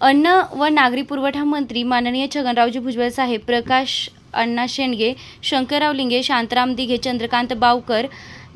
अन्न व नागरी पुरवठा मंत्री माननीय छगनरावजी भुजबळ साहेब प्रकाश अण्णा शेंडगे शंकरराव लिंगे शांताराम दिघे चंद्रकांत बावकर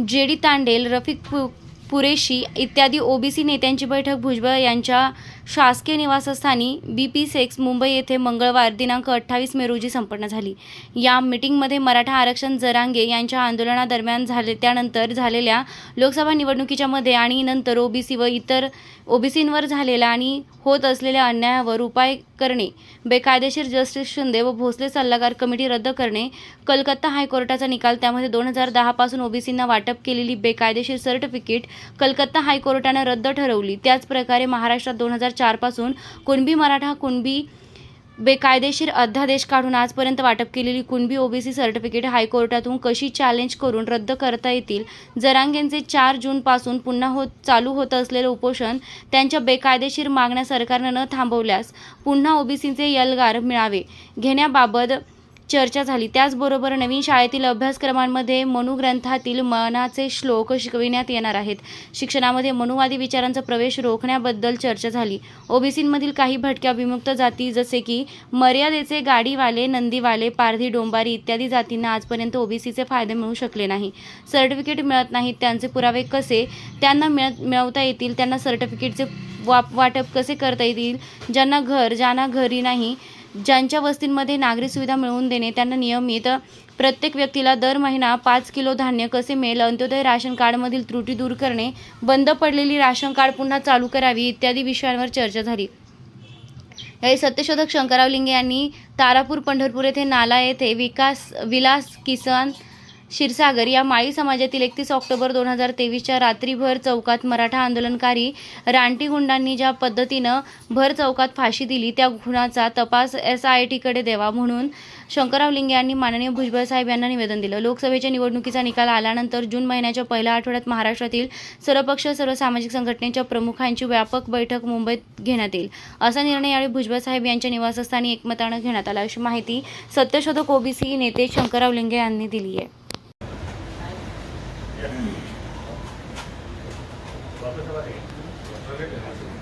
जे डी तांडेल रफिक पु पुरेशी इत्यादी ओबीसी नेत्यांची बैठक भुजबळ यांच्या शासकीय निवासस्थानी बी पी सेक्स मुंबई येथे मंगळवार दिनांक अठ्ठावीस मे रोजी संपन्न झाली. या मिटिंगमध्ये मराठा आरक्षण जरांगे यांच्या आंदोलनादरम्यान झाले त्यानंतर झालेल्या लोकसभा निवडणुकीच्या मध्ये आणि नंतर ओबीसी व इतर ओबीसींवर झालेल्या आणि होत असलेल्या अन्यायावर उपाय करणे बेकायदेशीर जस्टिस शिंदे व भोसले सल्लागार कमिटी रद्द करणे कलकत्ता हायकोर्टाचा निकाल त्यामध्ये दोन हजार दहापासून ओबीसींना वाटप केलेली बेकायदेशीर सर्टिफिकेट कलकत्ता हायकोर्टानं रद्द ठरवली. त्याचप्रकारे महाराष्ट्रात दोन हजार चारपासून कुणबी मराठा कुणबी बेकायदेशीर अध्यादेश काढून आजपर्यंत वाटप केलेली कुणबी ओबीसी सर्टिफिकेट हायकोर्टातून कशी चॅलेंज करून रद्द करता येतील? जरांगेंचे चार जूनपासून पुन्हा होत चालू होत असलेलं उपोषण त्यांच्या बेकायदेशीर मागण्या सरकारनं न थांबवल्यास पुन्हा ओबीसीचे यलगार मिळावे. घेण्याबाबत चर्चा झाली. त्याचबरोबर नवीन शाळेतील अभ्यासक्रमांमध्ये मनुग्रंथातील मनाचे श्लोक शिकविण्यात येणार आहेत. शिक्षणामध्ये मनुवादी विचारांचा प्रवेश रोखण्याबद्दल चर्चा झाली. ओबीसींमधील काही भटक्या विमुक्त जाती जसे की मर्यादेचे गाडीवाले नंदीवाले पारधी डोंबारी इत्यादी जातींना आजपर्यंत ओबीसीचे फायदे मिळू शकले नाही. सर्टिफिकेट मिळत नाहीत त्यांचे पुरावे कसे त्यांना मिळत मिळवता येतील त्यांना सर्टिफिकेटचे वाप वाटप कसे करता येतील ज्यांना घर ज्यांना घरी नाही ज्यांच्या वस्तींमध्ये नागरी सुविधा मिळवून देणे त्यांना नियमित प्रत्येक व्यक्तीला दर महिना पाच किलो धान्य कसे मिळेल अंत्योदय राशन कार्डमधील त्रुटी दूर करणे बंद पडलेली राशन कार्ड पुन्हा चालू करावी इत्यादी विषयांवर चर्चा झाली. यावेळी सत्यशोधक शंकरराव लिंगे यांनी तारापूर पंढरपूर येथे नाला येथे विकास विलास किसन क्षीरसागर या माळी समाजातील एकतीस ऑक्टोबर दोन हजार तेवीसच्या रात्रीभर चौकात मराठा आंदोलनकारी रानटी गुंडांनी ज्या पद्धतीनं भर चौकात फाशी दिली त्या गुणाचा तपास एस आय टीकडे द्यावा म्हणून शंकरराव लिंगे यांनी माननीय भुजबळ साहेब यांना निवेदन दिलं. लोकसभेच्या निवडणुकीचा निकाल आल्यानंतर जून महिन्याच्या पहिल्या आठवड्यात महाराष्ट्रातील सर्वपक्ष सर्व सामाजिक संघटनेच्या प्रमुखांची व्यापक बैठक मुंबईत घेण्यात येईल. असा निर्णय यावेळी भुजबळ साहेब यांच्या निवासस्थानी एकमतानं घेण्यात आला. अशी माहिती सत्यशोधक ओबीसी नेते शंकरराव लिंगे यांनी दिली आहे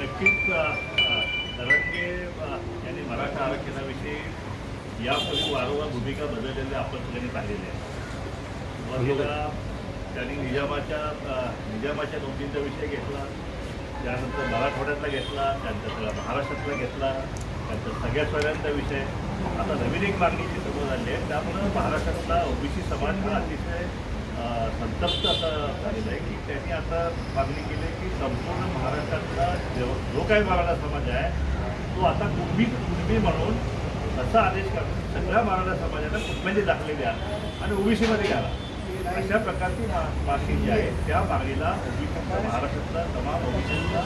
नक्कीच अ, यांनी मराठा आरक्षणाविषयी यापूर्वी वारंवार भूमिका बदललेली आपण सगळ्यांनी पाहिलेली आहे. सुरुवातीला त्यांनी निजामाच्या निजामाच्या नोंदींचा विषय घेतला त्यानंतर मराठवाड्यातला घेतला त्यानंतर सगळा महाराष्ट्रातला घेतला त्यानंतर सगळ्या सोयऱ्यांचा विषय. आता नवीन एक मागणीची समोर आली आहे. त्यामुळं महाराष्ट्रातला ओबीसी समाज हा अतिशय संतप्त आता झालेलं आहे की त्यांनी आता मागणी केली आहे की संपूर्ण महाराष्ट्रातला जो जो काही मराठा समाज आहे तो आता कुणबी कुणबी म्हणून असा आदेश करून सगळ्या मराठा समाजाला कुटुंबाचे दाखले द्या आणि ओबीसीमध्ये घ्यावा अशा प्रकारची मागणी जी आहे त्या मागणीला ओबीसीचा महाराष्ट्रातला तमाम ओबीसीचा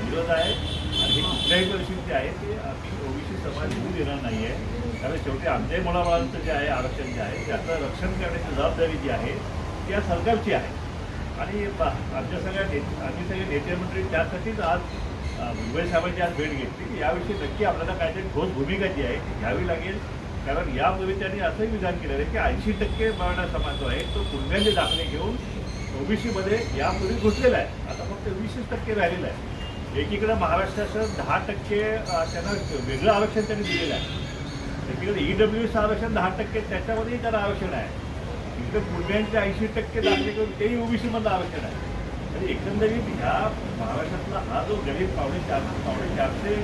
विरोध आहे. आणि हे कुठल्याही परिस्थिती आहे ते आम्ही ओबीसी समाज होऊ देणार नाही आहे कारण शेवटी आमच्याही मुलाबाळांचं जे आहे आरक्षण जे आहे त्याचं रक्षण करण्याची जबाबदारी जी आहे ती या सरकारची आहे. आणि आमच्या सगळ्या ने आम्ही सगळे नेते मंडळी त्यासाठीच आज मुंबई साहेबांची आज भेट घेतली. की याविषयी नक्की आपल्याला काहीतरी ठोस भूमिका जी आहे ती घ्यावी लागेल. कारण यापूर्वी त्यांनी असंही विधान केलेलं आहे की ऐंशी टक्के मराठा समाज जो आहे तो कुणब्यांचे दाखले घेऊन ओबीसीमध्ये यापूर्वी घुसलेला आहे. आता फक्त वीसच टक्के राहिलेलं आहे. एकीकडे महाराष्ट्राचं दहा टक्के त्यांना वेगळं आरक्षण त्यांनी दिलेलं आहे. तिकडे ई डब्ल्यू एस आरक्षण दहा टक्के त्याच्यामध्येही त्याला आरक्षण आहे. इकडे पुण्याचे ऐंशी टक्के नागरिक तेही ओबीसी आरक्षण आहे. आणि एकंदरीत ह्या महाराष्ट्रातला हा जो गरीब पावणे चार पावणे चारशे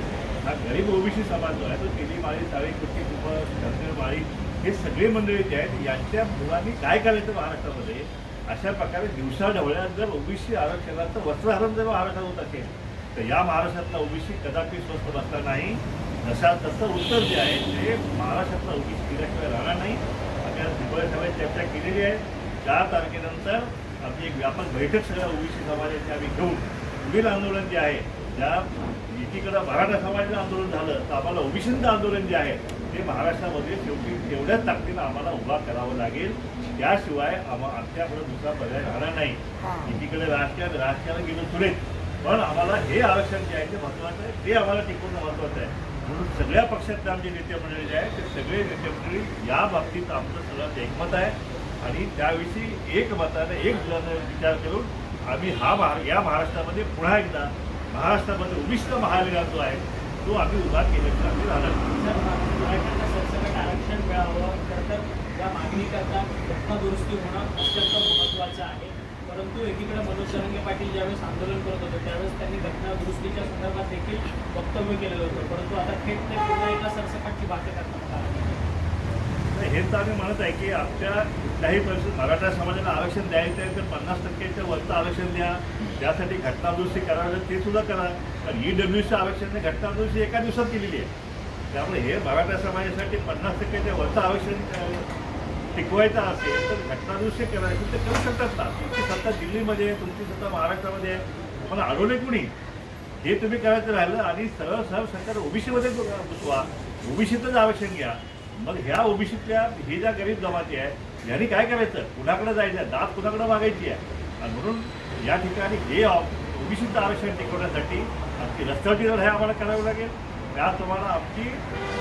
हा गरीब ओबीसी समाज जो आहे तो केली माळी साळी कुट्टी कुप धनगर माळी हे सगळे मंडळी जे आहेत यांच्या मुलांनी काय करायचं महाराष्ट्रामध्ये? अशा प्रकारे दिवसा ढवळ्यात जर ओबीसी आरक्षणाचं वस्त्रहरण जर महाराष्ट्रात होत असेल तर या महाराष्ट्रातला ओबीसी कदापि स्वस्त बसला नाही. जशा तसं उत्तर जे आहे ते महाराष्ट्रातला ओबीसी दिल्याशिवाय राहणार नाही. आज दिवाळी सभेत चर्चा केलेली आहे. चार तारखेनंतर आपली एक व्यापक बैठक सगळ्या ओबीसी समाजाची आम्ही घेऊन पुढील आंदोलन जे आहे ज्या एकीकडं मराठा समाजाचं आंदोलन झालं तर आम्हाला ओबीसीचं आंदोलन जे आहे ते महाराष्ट्रामध्ये शेवटी तेवढ्याच ताकदीनं आम्हाला उभा करावं लागेल. त्याशिवाय आम्हा आमच्याकडे दुसरा पर्याय राहणार नाही. एकीकडे राजकारण राजकारण गेलं पुढे पण आम्हाला हे आरक्षण जे आहे ते महत्त्वाचं आहे ते आम्हाला टिकवणं महत्त्वाचं आहे. म्हणून सगळ्या पक्षातले आमचे नेते मंडळी जे आहेत ते सगळे नेते मंडळी या बाबतीत आमचं सगळ्यात एकमत आहे. आणि त्याविषयी एक मताने एक दिलाने विचार करून आम्ही हा महा या महाराष्ट्रामध्ये पुन्हा एकदा महाराष्ट्रामध्ये उभिष्ट महाविकास जो आहे तो आम्ही उभा केल्याशिवाय आम्ही राहणार मराठ्यांना सरसकट आरक्षण मिळावं तर तर या मागणीकरता घटना दुरुस्ती होणं अत्यंत महत्त्वाचं आहे. परंतु एकीकडे मनोज जरांगे पाटील ज्यावेळेस आंदोलन करत होते त्यावेळेस त्यांनी घटना दुरुस्तीच्या संदर्भात देखील वक्तव्य केलेलं होतं. परंतु आता थेट ते पुन्हा एका सरसकटची भाषा करतात हेच तर आम्ही म्हणत आहे की आमच्या कुठल्याही परिस्थितीत मराठा समाजाला आरक्षण द्यायचं आहे तर पन्नास टक्क्याच्या वरचं आरक्षण द्या. त्यासाठी घटनादुरुस्ती करावी ते सुद्धा करा. कारण ई डब्ल्यूचं आरक्षण घटनादुरुस्ती एका दिवसात केलेली आहे. त्यामुळे हे मराठा समाजासाठी पन्नास टक्क्याच्या वरचं आरक्षण टिकवायचं असेल तर घटनादृश्य करायचं ते करू शकतात ना. तुमची सत्ता दिल्लीमध्ये आहे तुमची सत्ता महाराष्ट्रामध्ये आहे. पण अडवले कुणी? हे तुम्ही करायचं राहिलं आणि सरळ सरळ सरकार ओबीसीमध्ये बसवा. ओबीसीतच आरक्षण घ्या. मग ह्या ओबीसीतल्या ही ज्या गरीब जमाती आहे यांनी काय करायचं? कुणाकडे जायचं आहे? दात कुणाकडे मागायची आहे? आणि म्हणून या ठिकाणी हे ओबीसीचं आरक्षण टिकवण्यासाठी आमची रस्त्यावरची लढाई आम्हाला करावी लागेल. त्याचप्रमाणे आमची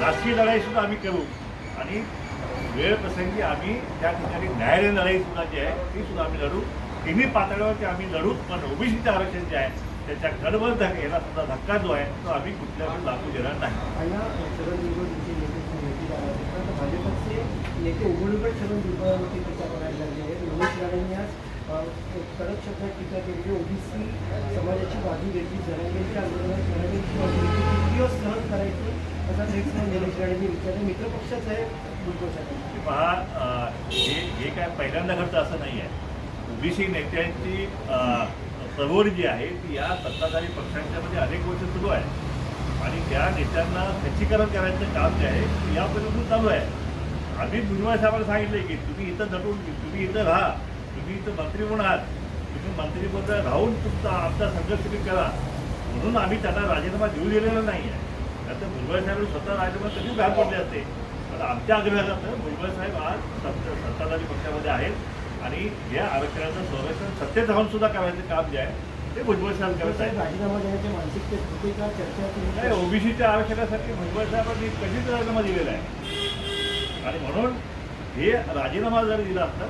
राजकीय लढाईसुद्धा आम्ही करू. आणि वेळ प्रसंगी आम्ही त्या ठिकाणी न्यायालयीन लढाई सुद्धा जी आहे ती सुद्धा आम्ही लढू. तिन्ही पातळीवरती आम्ही लढू पण ओबीसीचं आरक्षण जे आहे त्याच्या कडवर धक्का याला सुद्धा धक्का जो आहे तो आम्ही कुठल्याही लागू देणार नाही. आणि ना छगन भुजबळ यांचे नेते भेटी झाला होता तर भाजपचे नेते उघडूनच राणेंनी आज अ, एक कडक शब्दात टीका केली ओबीसी समाजाची बाजू घेतली जरांगेंच्या आंदोलनात जरांगेंची बाजू घेतली किती दिवस सहन करायचं? असा ट्रेक्स निलेश राणेंनी विचारलं. मित्रपक्षाच आहे पहा हे हे काय पहिल्यांदा घडतं असं नाही आहे. ओबीसी नेत्यांची चळवळ जी आहे ती या सत्ताधारी पक्षांच्या मध्ये अनेक वर्ष सुरू आहे. आणि त्या नेत्यांना खच्चीकरण करायचं काम जे आहे ते यापर्यंत चालू आहे. आम्ही भुजबळ साहेबांना सांगितलं की तुम्ही इथं नटून तुम्ही इथं राहा तुम्ही इथं मंत्री म्हणून आहात तुम्ही मंत्रीपद राहून तुमचा आमचा संघर्ष तुम्ही करा. म्हणून आम्ही त्यांना राजीनामा देऊ दिलेला नाही आहे आता भुजबळ साहेब स्वतः राजीनामा कधी बाहेर पडले असते? पण आमच्या आग्रहानं भुजबळ साहेब आज सत्ता सत्ताधारी पक्षामध्ये आहेत आणि या आरक्षणाचं संरक्षण सत्तेत राहून सुद्धा करायचं काम जे आहे ते भुजबळ साहेब करत आहेत. राजीनामा देण्याच्या मानसिकतेत चर्चा नाही ओबीसीच्या आरक्षणासाठी भुजबळ साहेबांनी कधीच राजीनामा दिलेला आहे? आणि म्हणून हे राजीनामा जर दिला असता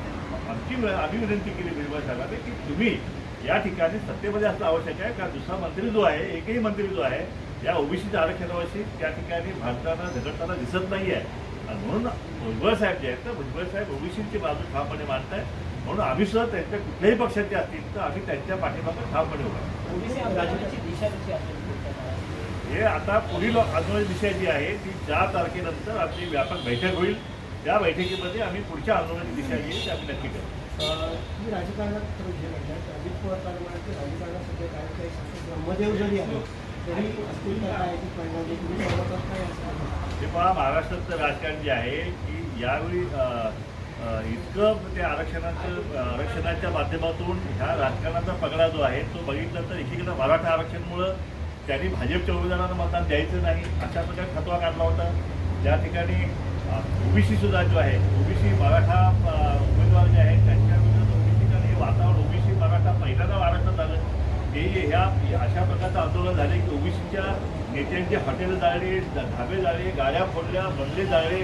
आमची आम्ही विनंती केली भुजबळ साहेबांनी की तुम्ही या ठिकाणी सत्तेमध्ये असणं आवश्यक आहे कारण दुसरा मंत्री जो आहे एकही मंत्री जो आहे या ओबीसीच्या आरक्षणाविषयी त्या ठिकाणी भारतानं झगडताना दिसत नाही आहे म्हणून भुजबळ साहेब जे आहेत तर भुजबळ साहेब ओबीसीची बाजू ठामपणे मांडत आहे म्हणून आम्ही सुद्धा त्यांच्या कुठल्याही पक्षाचे असतील तर आम्ही त्यांच्या पाठीमागे ठामपणे उभा? हे आता पुढील आंदोलन दिशा जी आहे ती चार तारखेनंतर आमची व्यापक बैठक होईल त्या बैठकीमध्ये आम्ही पुढच्या आंदोलनाची दिशा जी आहे ती आम्ही नक्की करू. तुम्ही राजकारणात खरं जे म्हणतात अजित पवार राजकारणात सध्या काही काही ब्रह्मदेव जरी आहे. ते पहा महाराष्ट्राचं राजकारण जे आहे की यावेळी इतकं ते आरक्षणाचं आरक्षणाच्या माध्यमातून ह्या राजकारणाचा पगडा जो आहे तो बघितला तर एकीकडे मराठा आरक्षणमुळं त्यांनी भाजपच्या उमेदवारांना मतदान द्यायचं नाही अशा प्रकारे खतवा काढला होता. त्या ठिकाणी ओबीसी सुद्धा जो आहे ओबीसी मराठा उमेदवार जे आहेत त्यांच्या विरोधात ओबीसी हे वातावरण ओबीसी मराठा पहिल्यांदा महाराष्ट्रात आलं हे ह्या अशा प्रकारचं आंदोलन झाले की ओबीसीच्या नेत्यांचे हॉटेल जाळले धाबे जाळले गाड्या फोडल्या बंगले जाळले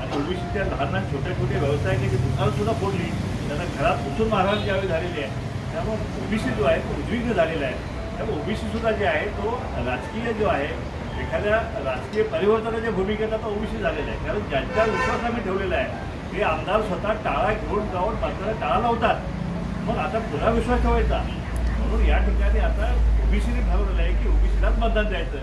आणि ओबीसीच्या लहान लहान छोट्या छोट्या व्यवसायाची दुकानं सुद्धा फोडली त्यांना घरात पुसून मारहाण ज्यावेळी झालेली आहे त्यामुळे ओबीसी जो आहे तो उद्विग्न झालेला आहे. त्यामुळे ओबीसी सुद्धा जे आहे तो राजकीय जो आहे एखाद्या राजकीय परिवर्तनाच्या भूमिकेत आता ओबीसी झालेला आहे. कारण ज्यांच्या विश्वास आम्ही ठेवलेला आहे ते आमदार स्वतः टाळा घेऊन जाऊन मतदार टाळा लावतात. मग आता पुन्हा विश्वास ठेवायचा. म्हणून या ठिकाणी आता ओबीसीने ठरवलेलं आहे की ओबीसीलाच मतदान द्यायचं.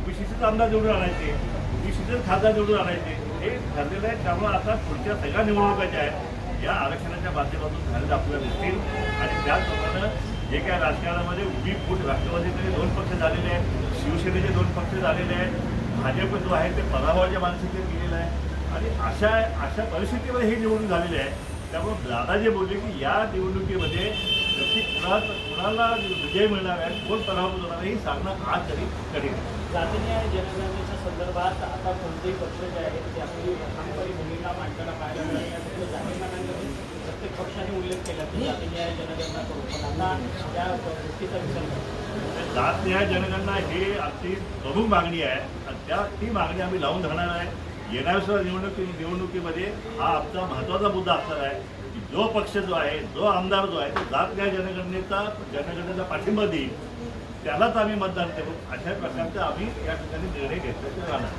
ओबीसीचेच आमदार निवडून आणायचे. ओबीसीचेच खासदार निवडून आणायचे. हे ठरलेलं आहे. त्यामुळे आता पुढच्या सगळ्या निवडणुका ज्या आहेत या आरक्षणाच्या माध्यमातून झालेल्या आपल्याला दिसतील. आणि त्याचप्रमाणे जे काय राजकारणामध्ये उभी फूट राष्ट्रवादीचे दोन पक्ष झालेले आहेत शिवसेनेचे दोन पक्ष झालेले आहेत भाजप जो आहे ते पराभवाच्या मानसिकतेत गेलेलं आहे. आणि अशा अशा परिस्थितीमध्ये हे निवडणूक झालेली आहे. त्यामुळे दादा जे बोलले की या निवडणुकीमध्ये कुणा कुणाला विजय मिळणार आहे कोण पराभूत होणार आहे हे सांगणं आज तरी कठीण. जातीय जनगणनेच्या संदर्भात आता कोणतेही पक्ष जे आहेत ते आपली ठामपणे भूमिका मांडताना पाहायला मिळाली फक्त जाहीरनाम्यामध्ये प्रत्येक पक्षाने उल्लेख केला की जातीय जनगणना करू. पण आता त्या गोष्टीचा विसर करतो जात न्याय जनगणना हे अगदी प्रमुख मागणी आहे. आणि त्या ती मागणी आम्ही लावून धरणार आहे. येणाऱ्या निवडणुकी निवडणुकीमध्ये हा आमचा महत्त्वाचा मुद्दा असणार आहे. की जो पक्ष जो आहे जो आमदार जो आहे तो जात न्याय जनगणनेचा जनगणनेचा पाठिंबा देईल त्यालाच आम्ही मतदान करू. अशा प्रकारचा आम्ही या ठिकाणी निर्णय घेतल्याचे राहणार